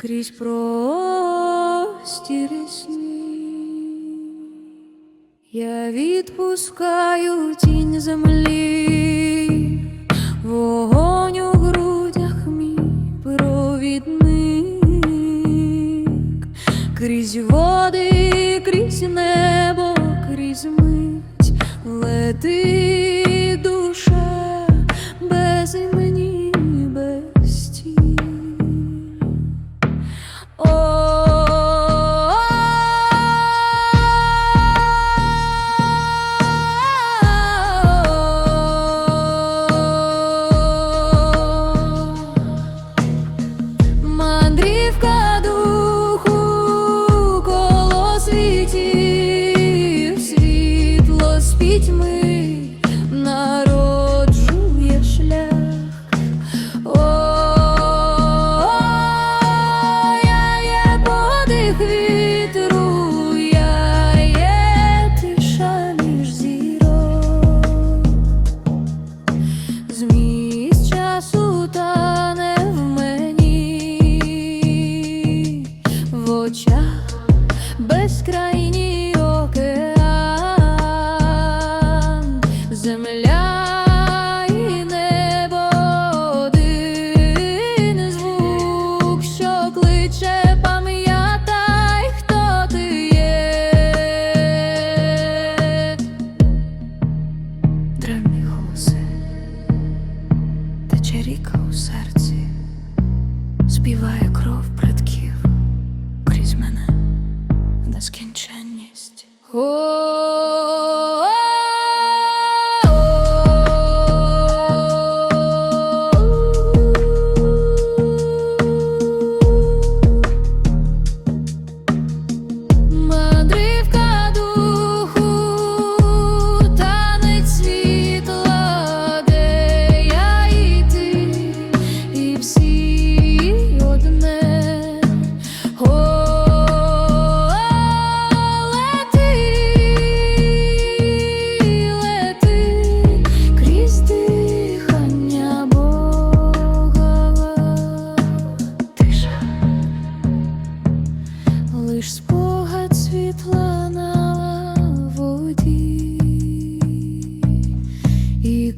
крізь простір сні. Я відпускаю тінь землі, вогонь у грудях мій провідник, крізь води, крізь небо, крізь мить лети Древній голоси тече ріка у серці, співає кров предків крізь мене нескінченність. Лиш спогад світла на воді. І